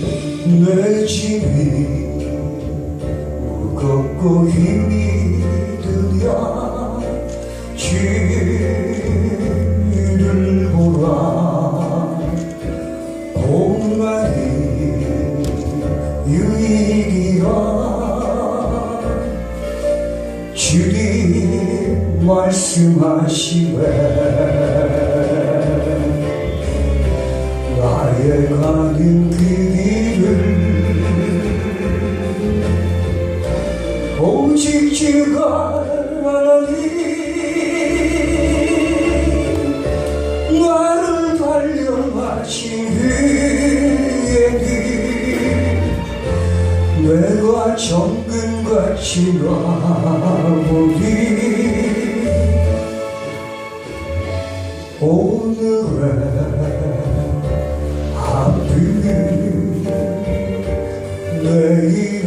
내 집이 무겁고 힘이 드냐 뒤를 보라. 공간이 유익이라 주님 말씀하시네 나의 가는 그 길을 오직 주가 하나님. 나를 그의 길. 내가 정금같이 나보니 오늘의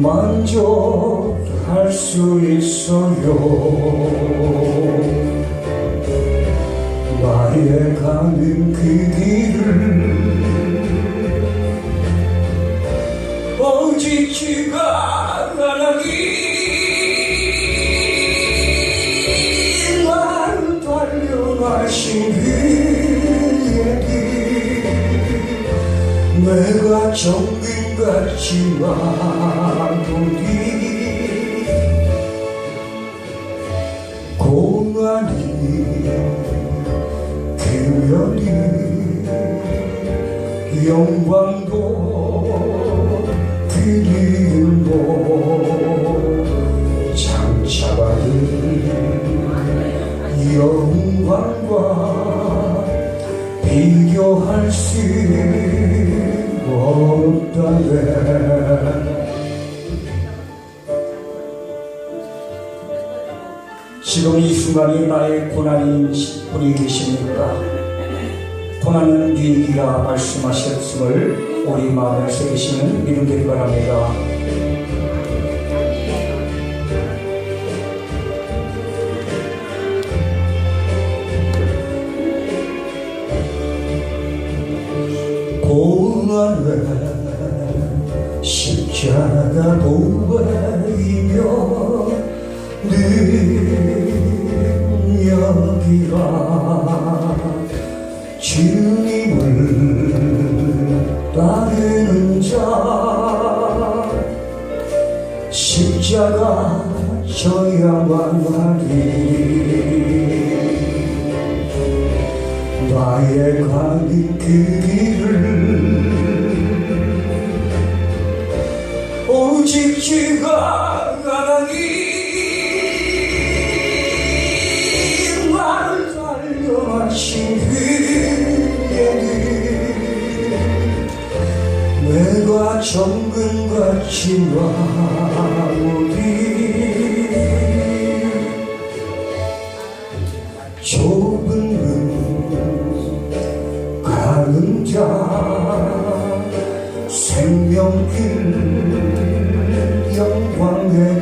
만족할 수 있어요. 나의 가는 그 길을 주가 하나님 나를 달려가신 길 내가 정금 같이 나도니 공간이 교연이 영광도 그리움도 장차받은 영광과 지금 이 순간이 나의 고난인 분이 계십니까? 고난은 위기라 말씀하셨음을 우리 마음에 새기시는 믿음 되기 바랍니다. 고난은 십자가 보배이며 능력이라 주님을 따르는 자 십자가 져야만 하리. 나의 가는 그 길을 주가 하나님 나를 달려하신 길 내가 정금같이 나오리 좁은 문 가는 자 생명길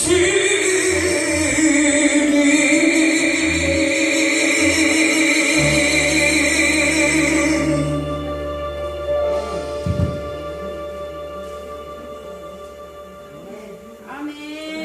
she